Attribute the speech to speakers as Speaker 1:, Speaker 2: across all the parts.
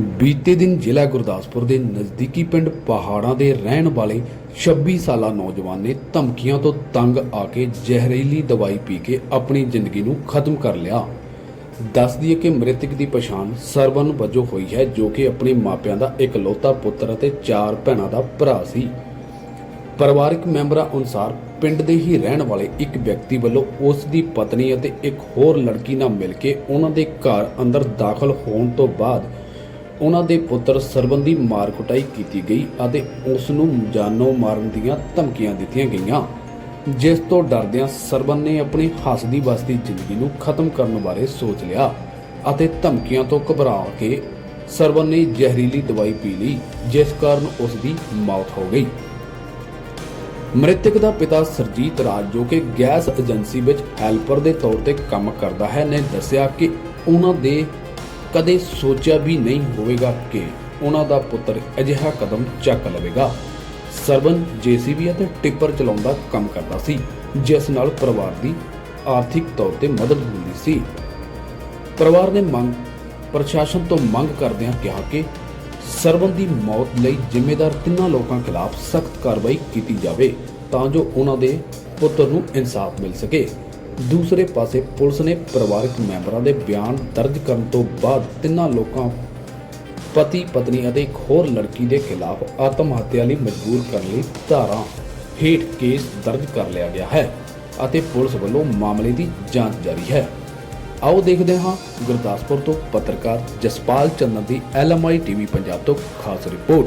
Speaker 1: ਬੀਤੇ ਦਿਨ ਜ਼ਿਲ੍ਹਾ ਗੁਰਦਾਸਪੁਰ ਦੇ ਨਜ਼ਦੀਕੀ ਪਿੰਡ ਪਹਾੜਾਂ ਦੇ ਰਹਿਣ ਵਾਲੇ 26 ਸਾਲਾ ਨੌਜਵਾਨ ਨੇ ਧਮਕੀਆਂ ਤੋਂ ਤੰਗ ਆ ਕੇ ਜ਼ਹਿਰੀਲੀ ਦਵਾਈ ਪੀ ਕੇ ਆਪਣੀ ਜ਼ਿੰਦਗੀ ਨੂੰ ਖਤਮ ਕਰ ਲਿਆ। ਦੱਸ ਦਈਏ ਕਿ ਮ੍ਰਿਤਕ ਦੀ ਪਛਾਣ ਸਰਵਨ ਵਜੋਂ ਹੋਈ ਹੈ, ਜੋ ਕਿ ਆਪਣੇ ਮਾਪਿਆਂ ਦਾ ਇਕਲੌਤਾ ਪੁੱਤਰ ਅਤੇ ਚਾਰ ਭੈਣਾਂ ਦਾ ਭਰਾ ਸੀ। ਪਰਿਵਾਰਕ ਮੈਂਬਰਾਂ ਅਨੁਸਾਰ ਪਿੰਡ ਦੇ ਹੀ ਰਹਿਣ ਵਾਲੇ ਇੱਕ ਵਿਅਕਤੀ ਵੱਲੋਂ ਉਸ ਦੀ ਪਤਨੀ ਅਤੇ ਇੱਕ ਹੋਰ ਲੜਕੀ ਨਾਲ ਮਿਲ ਕੇ ਉਹਨਾਂ ਦੇ ਘਰ ਅੰਦਰ ਦਾਖਲ ਹੋਣ ਤੋਂ ਬਾਅਦ ਉਹਨਾਂ ਦੇ ਪੁੱਤਰ ਸਰਵਨ ਦੀ ਮਾਰ ਕੁਟਾਈ ਕੀਤੀ ਗਈ ਅਤੇ ਉਸ ਨੂੰ ਜਾਨੋਂ ਮਾਰਨ ਦੀਆਂ ਧਮਕੀਆਂ ਦਿੱਤੀਆਂ ਗਈਆਂ। ਜਿਸ ਤੋਂ ਡਰਦਿਆਂ ਸਰਵਨ ਨੇ ਆਪਣੀ ਹੱਸਦੀ ਵਸਦੀ ਜ਼ਿੰਦਗੀ ਨੂੰ ਖਤਮ ਕਰਨ ਬਾਰੇ ਸੋਚ ਲਿਆ ਅਤੇ ਧਮਕੀਆਂ ਤੋਂ ਘਬਰਾ ਕੇ ਸਰਵਨ ਨੇ ਜ਼ਹਿਰੀਲੀ ਦਵਾਈ ਪੀ ਲਈ, ਜਿਸ ਕਾਰਨ ਉਸ ਦੀ ਮੌਤ ਹੋ ਗਈ। ਮ੍ਰਿਤਕ ਦਾ ਪਿਤਾ ਸਰਜੀਤ ਰਾਜ, ਜੋ ਕਿ ਗੈਸ ਏਜੰਸੀ ਵਿੱਚ ਹੈਲਪਰ ਦੇ ਤੌਰ ਤੇ ਕੰਮ ਕਰਦਾ ਹੈ, ਨੇ ਦੱਸਿਆ ਕਿ ਉਹਨਾਂ ਦੇ ਕਦੇ ਸੋਚਿਆ ਵੀ ਨਹੀਂ ਹੋਵੇਗਾ ਕਿ ਉਹਨਾਂ ਦਾ ਪੁੱਤਰ ਅਜਿਹਾ ਕਦਮ ਚੱਕ ਲਵੇਗਾ। ਸਰਵਨ ਜੀਸੀਬੀ ਅਤੇ ਟਿੱਪਰ ਚਲਾਉਣ ਦਾ ਕੰਮ ਕਰਦਾ ਸੀ, ਜਿਸ ਨਾਲ ਪਰਿਵਾਰ ਦੀ ਆਰਥਿਕ ਤੌਰ ਤੇ ਮਦਦ ਹੁੰਦੀ ਸੀ। ਪਰਿਵਾਰ ਨੇ ਮੰਗ, ਪ੍ਰਸ਼ਾਸਨ ਤੋਂ ਮੰਗ ਕਰਦਿਆਂ ਕਿਹਾ ਕਿ ਸਰਵਨ ਦੀ ਮੌਤ ਲਈ ਜ਼ਿੰਮੇਦਾਰ ਤਿੰਨਾਂ ਲੋਕਾਂ ਖਿਲਾਫ ਸਖਤ ਕਾਰਵਾਈ ਕੀਤੀ ਜਾਵੇ ਤਾਂ ਜੋ ਉਹਨਾਂ ਦੇ ਪੁੱਤਰ ਨੂੰ ਇਨਸਾਫ ਮਿਲ ਸਕੇ। ਦੂਸਰੇ ਪਾਸੇ ਪੁਲਿਸ ਨੇ ਪਰਿਵਾਰਕ ਮੈਂਬਰਾਂ ਦੇ ਬਿਆਨ ਦਰਜ ਕਰਨ ਤੋਂ ਬਾਅਦ ਤਿੰਨਾਂ ਲੋਕਾਂ, ਪਤੀ, ਪਤਨੀ ਅਤੇ ਇੱਕ ਹੋਰ ਲੜਕੀ ਦੇ ਖਿਲਾਫ ਆਤਮ ਹੱਤਿਆ ਲਈ ਮਜਬੂਰ ਕਰਨ ਲਈ ਧਾਰਾ ਹੇਠ ਕੇਸ ਦਰਜ ਕਰ ਲਿਆ ਗਿਆ ਹੈ ਅਤੇ ਪੁਲਿਸ ਵੱਲੋਂ ਮਾਮਲੇ ਦੀ ਜਾਂਚ ਜਾਰੀ ਹੈ। ਆਓ ਦੇਖਦੇ ਹਾਂ ਗੁਰਦਾਸਪੁਰ ਤੋਂ ਪੱਤਰਕਾਰ ਜਸਪਾਲ ਚੰਦਰ ਦੀ ਐਲਐਮਆਈ ਟੀਵੀ ਪੰਜਾਬ ਤੋਂ ਖਾਸ ਰਿਪੋਰਟ।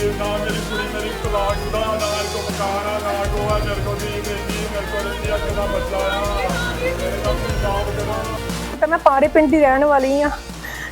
Speaker 2: ਕੁੜੀ ਮੇਰੀ ਤਲਾਕ ਦਾ ਨਾ ਕੋ ਮਕਾਨ ਨਾ ਕੋ ਮੇਰੇ ਕੋ ਦੀ ਮੇਰੀ ਮੇਰੇ ਕੋ ਰਹਿੰਦੀ ਆ ਕਿਦਾ ਬੱਚਾ ਮੇਰੇ ਨਾਲ ਇੰਤਜ਼ਾਮ ਕਰੋ
Speaker 3: ਤਾਂ ਮੈਂ ਪਾੜੇ ਪਿੰਡ ਦੀ ਰਹਿਣ ਵਾਲੀ ਆ।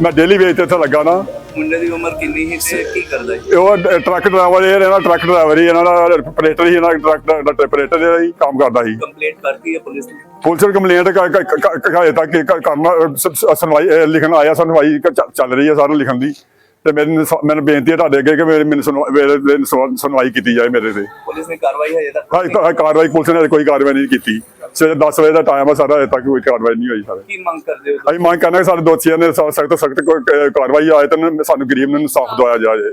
Speaker 2: ਮੈਂ ਡੇਲੀ ਵੇਜ ਤੇ ਇੱਥੇ ਲੱਗਾ ਨਾ।
Speaker 4: ਮੁੰਡੇ ਦੀ ਉਮਰ ਕਿੰਨੀ ਸੀ ਤੇ ਕੀ ਕਰਦਾ ਹੈ
Speaker 2: ਉਹ ਟਰੱਕ ਡਰਾਈਵਰ ਇਹ ਇਹਨਾਂ ਟਰੱਕ ਡਰਾਈਵਰ ਹੀ ਇਹਨਾਂ ਦਾ ਆਪਰੇਟਰ ਹੀ ਇਹਨਾਂ ਦਾ ਟਰੱਕ ਦਾ ਆਪਰੇਟਰ ਹੀ ਕੰਮ ਕਰਦਾ ਸੀ।
Speaker 4: ਕੰਪਲੇਂਟ ਕਰਤੀ ਹੈ ਪੁਲਿਸ ਨੇ?
Speaker 2: ਪੁਲਿਸ ਨੂੰ ਕੰਪਲੇਂਟ ਹਜੇ ਤੱਕ ਕਰਨਾ ਸ- ਸ- ਸੁਣਵਾਈ ਲਿਖਣ ਆਇਆ ਸੁਣਵਾਈ ਚੱਲ- ਰਹੀ ਹੈ ਸਾਰਿਆਂ ਲਿਖਣ ਦੀ। ਤੇ ਮੈਨੂੰ ਨਿਸ- ਮੈਨੂੰ ਬੇਨਤੀ ਹੈ ਤੁਹਾਡੇ ਅੱਗੇ ਕਿ ਮੇਰੇ ਮੈਨੂੰ ਸੁਣਵਾ- ਮੇਰੇ ਤੇ ਸੁਣ- ਸੁਣਵਾਈ ਕੀਤੀ ਜਾਏ ਮੇਰੇ ਤੇ
Speaker 4: ਪੁਲਿਸ ਨੇ ਕਾਰਵਾਈ ਹਜੇ ਤੱਕ
Speaker 2: ਹਾਂ ਕਾ- ਕਾਰਵਾਈ ਪੁਲਿਸ ਨੇ ਕੋਈ ਕਾਰਵਾਈ ਨਹੀਂ ਕੀਤੀ। ਸਵੇਰੇ 10 ਵਜੇ ਦਾ ਟਾਈਮ ਹੈ ਸਾਰਾ ਹਜੇ ਤੱਕ ਕੋਈ ਕਾਰਵਾਈ ਨਹੀਂ ਹੋਈ ਸਾਰੇ
Speaker 4: ਕੀ ਮੰਗ ਕਰਦੇ ਹੋ
Speaker 2: ਅਸੀਂ ਮੰਗ ਕਰਨਾ ਕਿ ਸਾਡੇ ਦੋਸ਼ੀਆਂ ਨੇ ਸਖਤ ਸਖਤ ਕਾਰਵਾਈ ਆਏ ਤਾਂ ਸਾਨੂੰ ਗਰੀਬ ਨੂੰ ਇਨਸਾਫ ਦਵਾਇਆ ਜਾਏ।